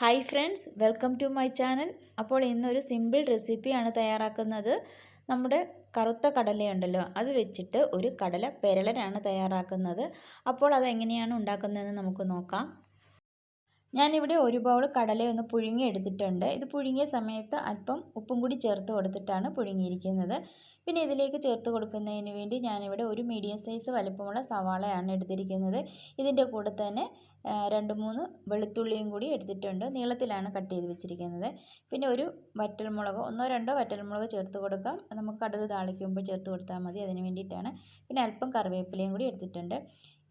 Hi friends welcome to my channel. അപ്പോൾ ഇന്നൊരു simple റെസിപ്പിയാണ് തയ്യാറാക്കുന്നത്. നമ്മുടെ കറുത്ത കടലയുണ്ടല്ലോ അത് വെച്ചിട്ട് ഒരു കടല പെരളനാണ് തയ്യാറാക്കുന്നത്. അപ്പോൾ അതെങ്ങനെയാണ് ഉണ്ടാക്കുന്നതെന്ന് നമുക്ക് നോക്കാം. ഞാനിവിടെ ഒരു ബൗൾ കടലയൊന്ന് പുഴുങ്ങി എടുത്തിട്ടുണ്ട്. ഇത് പുഴുങ്ങിയ സമയത്ത് അല്പം ഉപ്പും കൂടി ചേർത്ത് കൊടുത്തിട്ടാണ് പുഴുങ്ങിയിരിക്കുന്നത്. പിന്നെ ഇതിലേക്ക് ചേർത്ത് കൊടുക്കുന്നതിന് വേണ്ടി ഞാനിവിടെ ഒരു മീഡിയം സൈസ് വലുപ്പമുള്ള സവാളയാണ് എടുത്തിരിക്കുന്നത്. ഇതിന്റെ കൂടെ തന്നെ രണ്ട് മൂന്ന് വെളുത്തുള്ളിയും കൂടി എടുത്തിട്ടുണ്ട്. നീളത്തിലാണ് കട്ട് ചെയ്ത് വെച്ചിരിക്കുന്നത്. പിന്നെ ഒരു വറ്റൽമുളക് ഒന്നോ രണ്ടോ വറ്റൽമുളക് ചേർത്ത് കൊടുക്കാം. നമുക്ക് കടുക് താളിക്കുമ്പോൾ ചേർത്ത് കൊടുത്താൽ മതി. അതിന് വേണ്ടിയിട്ടാണ്. പിന്നെ അല്പം കറിവേപ്പിലയും കൂടി എടുത്തിട്ടുണ്ട്.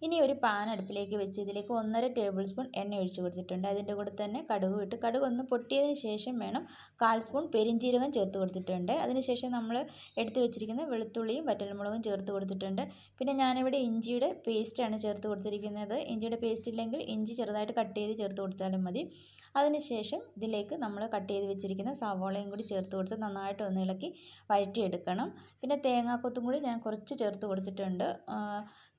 ഇനി ഒരു പാൻ അടുപ്പിലേക്ക് വെച്ച് ഇതിലേക്ക് ഒന്നര ടേബിൾ സ്പൂൺ എണ്ണ ഒഴിച്ചു കൊടുത്തിട്ടുണ്ട്. അതിന്റെ കൂടെ തന്നെ കടുക് ഇട്ട് കടുക് ഒന്ന് പൊട്ടിയതിന് ശേഷം വേണം കാൽ സ്പൂൺ പെരിഞ്ചീരകം ചേർത്ത് കൊടുത്തിട്ടുണ്ട്. അതിനുശേഷം നമ്മൾ എടുത്ത് വെച്ചിരിക്കുന്ന വെളുത്തുള്ളിയും വറ്റൽമുളകും ചേർത്ത് കൊടുത്തിട്ടുണ്ട്. പിന്നെ ഞാനിവിടെ ഇഞ്ചിയുടെ പേസ്റ്റാണ് ചേർത്ത് കൊടുത്തിരിക്കുന്നത്. ഇഞ്ചിയുടെ പേസ്റ്റ് ഇല്ലെങ്കിൽ ഇഞ്ചി ചെറുതായിട്ട് കട്ട് ചെയ്ത് ചേർത്ത് കൊടുത്താലും മതി. അതിനുശേഷം ഇതിലേക്ക് നമ്മൾ കട്ട് ചെയ്ത് വെച്ചിരിക്കുന്ന സവോളയും കൂടി ചേർത്ത് കൊടുത്ത് നന്നായിട്ട് ഒന്ന് ഇളക്കി വഴറ്റിയെടുക്കണം. പിന്നെ തേങ്ങാക്കൊത്തും കൂടി ഞാൻ കുറച്ച് ചേർത്ത് കൊടുത്തിട്ടുണ്ട്.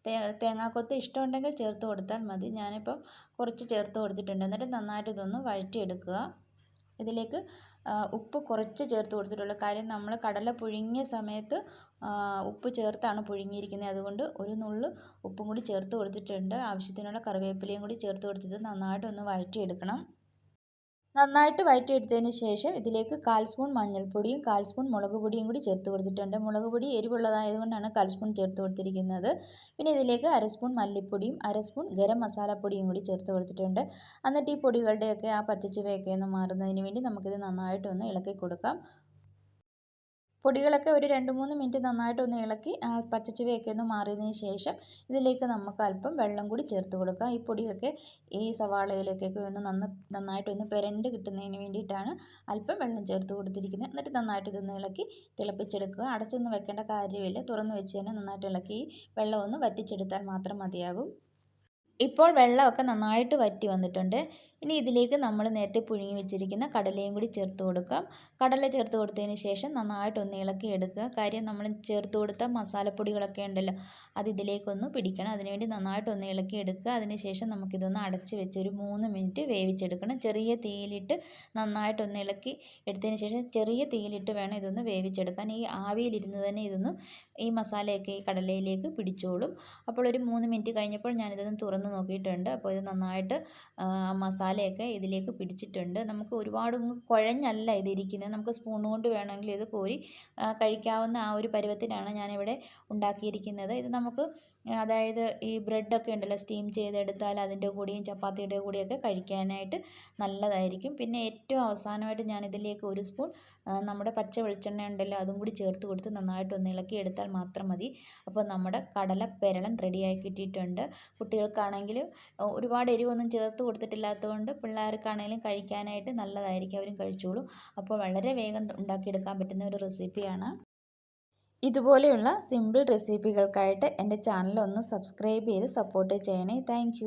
തേ തേങ്ങാക്കൊത്ത് ഇഷ്ടമുണ്ടെങ്കിൽ ചേർത്ത് കൊടുത്താൽ മതി. ഞാനിപ്പം കുറച്ച് ചേർത്ത് കൊടുത്തിട്ടുണ്ട്. എന്നിട്ട് നന്നായിട്ട് ഇതൊന്ന് വഴറ്റിയെടുക്കുക. ഇതിലേക്ക് ഉപ്പ് കുറച്ച് ചേർത്ത് കൊടുത്തിട്ടുള്ളൂ. കാര്യം നമ്മൾ കടല പുഴുങ്ങിയ സമയത്ത് ഉപ്പ് ചേർത്താണ് പുഴുങ്ങിയിരിക്കുന്നത്. അതുകൊണ്ട് ഒരു നുള്ള് ഉപ്പും കൂടി ചേർത്ത് കൊടുത്തിട്ടുണ്ട്. ആവശ്യത്തിനുള്ള കറിവേപ്പിലയും കൂടി ചേർത്ത് കൊടുത്തിട്ട് നന്നായിട്ടൊന്ന് വഴറ്റിയെടുക്കണം. നന്നായിട്ട് വഴറ്റിയെടുത്തതിന് ശേഷം ഇതിലേക്ക് കാൽ സ്പൂൺ മഞ്ഞൾപ്പൊടിയും കാൽ സ്പൂൺ മുളക് പൊടിയും കൂടി ചേർത്ത് കൊടുത്തിട്ടുണ്ട്. മുളക് പൊടി എരിവുള്ളതായതുകൊണ്ടാണ് കാൽ സ്പൂൺ ചേർത്ത് കൊടുത്തിരിക്കുന്നത്. പിന്നെ ഇതിലേക്ക് അര സ്പൂൺ മല്ലിപ്പൊടിയും അര സ്പൂൺ ഗരം മസാലപ്പൊടിയും കൂടി ചേർത്ത് കൊടുത്തിട്ടുണ്ട്. എന്നിട്ട് ഈ പൊടികളുടെയൊക്കെ ആ പച്ചച്ചുവയൊക്കെ ഒന്ന് മാറുന്നതിന് വേണ്ടി നമുക്കിത് നന്നായിട്ടൊന്ന് ഇളക്കി കൊടുക്കാം. പൊടികളൊക്കെ ഒരു രണ്ട് മൂന്ന് മിനിറ്റ് നന്നായിട്ടൊന്ന് ഇളക്കി ആ പച്ചച്ചുവയൊക്കെ ഒന്ന് മാറിയതിന് ശേഷം ഇതിലേക്ക് നമുക്ക് അല്പം വെള്ളം കൂടി ചേർത്ത് കൊടുക്കാം. ഈ പൊടിയൊക്കെ ഈ സവാളയിലേക്കൊക്കെ ഒന്ന് നന്ന നന്നായിട്ടൊന്ന് പെരണ്ട് കിട്ടുന്നതിന് വേണ്ടിയിട്ടാണ് അല്പം വെള്ളം ചേർത്ത് കൊടുത്തിരിക്കുന്നത്. എന്നിട്ട് നന്നായിട്ട് ഇതൊന്ന് ഇളക്കി തിളപ്പിച്ചെടുക്കുക. അടച്ചൊന്നും വെക്കേണ്ട കാര്യമില്ല. തുറന്ന് വെച്ച് തന്നെ നന്നായിട്ട് ഇളക്കി വെള്ളം ഒന്ന് വറ്റിച്ചെടുത്താൽ മാത്രം മതിയാകും. ഇപ്പോൾ വെള്ളമൊക്കെ നന്നായിട്ട് വറ്റി വന്നിട്ടുണ്ട്. ഇനി ഇതിലേക്ക് നമ്മൾ നേരത്തെ പുഴുങ്ങി വെച്ചിരിക്കുന്ന കടലയും കൂടി ചേർത്ത് കൊടുക്കാം. കടല ചേർത്ത് കൊടുത്തതിന് ശേഷം നന്നായിട്ടൊന്ന് ഇളക്കി എടുക്കുക. കാര്യം നമ്മൾ ചേർത്ത് കൊടുത്ത മസാലപ്പൊടികളൊക്കെ ഉണ്ടല്ലോ അത് ഇതിലേക്കൊന്ന് പിടിക്കണം. അതിനുവേണ്ടി നന്നായിട്ടൊന്ന് ഇളക്കി എടുക്കുക. അതിന് ശേഷം നമുക്കിതൊന്ന് അടച്ച് വെച്ച് ഒരു മൂന്ന് മിനിറ്റ് വേവിച്ചെടുക്കണം. ചെറിയ തീയിലിട്ട് നന്നായിട്ടൊന്ന് ഇളക്കി എടുത്തതിന് ശേഷം ചെറിയ തീയിലിട്ട് വേണം ഇതൊന്ന് വേവിച്ചെടുക്കാൻ. ഈ ആവിയിലിരുന്ന് തന്നെ ഇതൊന്ന് ഈ മസാലയൊക്കെ ഈ കടലയിലേക്ക് പിടിച്ചോളും. അപ്പോൾ ഒരു മൂന്ന് മിനിറ്റ് കഴിഞ്ഞപ്പോൾ ഞാനിതൊന്ന് തുറന്ന് നോക്കിയിട്ടുണ്ട്. അപ്പോൾ ഇത് നന്നായിട്ട് മസാല മസാലയൊക്കെ ഇതിലേക്ക് പിടിച്ചിട്ടുണ്ട്. നമുക്ക് ഒരുപാട് കുഴഞ്ഞല്ല ഇതിരിക്കുന്നത്. നമുക്ക് സ്പൂൺ കൊണ്ട് വേണമെങ്കിൽ ഇത് കോരി കഴിക്കാവുന്ന ആ ഒരു പരുവത്തിലാണ് ഞാനിവിടെ ഉണ്ടാക്കിയിരിക്കുന്നത്. ഇത് നമുക്ക് അതായത് ഈ ബ്രെഡൊക്കെ ഉണ്ടല്ലോ സ്റ്റീം ചെയ്തെടുത്താൽ അതിന്റെ കൂടെയും ചപ്പാത്തിയുടെ കൂടെയൊക്കെ കഴിക്കാനായിട്ട് നല്ലതായിരിക്കും. പിന്നെ ഏറ്റവും അവസാനമായിട്ട് ഞാൻ ഇതിലേക്ക് ഒരു സ്പൂൺ നമ്മുടെ പച്ച വെളിച്ചെണ്ണ ഉണ്ടല്ലോ അതും കൂടി ചേർത്ത് കൊടുത്ത് നന്നായിട്ട് ഒന്ന് ഇളക്കി എടുത്താൽ മാത്രം മതി. അപ്പോൾ നമ്മുടെ കടല പെരളൻ റെഡിയായി കിട്ടിയിട്ടുണ്ട്. കുട്ടികൾക്കാണെങ്കിൽ ഒരുപാട് എരിവൊന്നും ചേർത്ത് കൊടുത്തിട്ടില്ലാത്തതുകൊണ്ട് പിള്ളേർക്കാണെങ്കിലും കഴിക്കാനായിട്ട് നല്ലതായിരിക്കും അവരും കഴിച്ചോളും. അപ്പോൾ വളരെ വേഗം ഉണ്ടാക്കിയെടുക്കാൻ പറ്റുന്ന ഒരു റെസിപ്പിയാണ് ഇതുപോലെയുള്ള സിമ്പിൾ റെസിപ്പികൾക്കായിട്ട് എന്റെ ചാനൽ ഒന്ന് സബ്സ്ക്രൈബ് ചെയ്ത് സപ്പോർട്ട് ചെയ്യണേ. താങ്ക്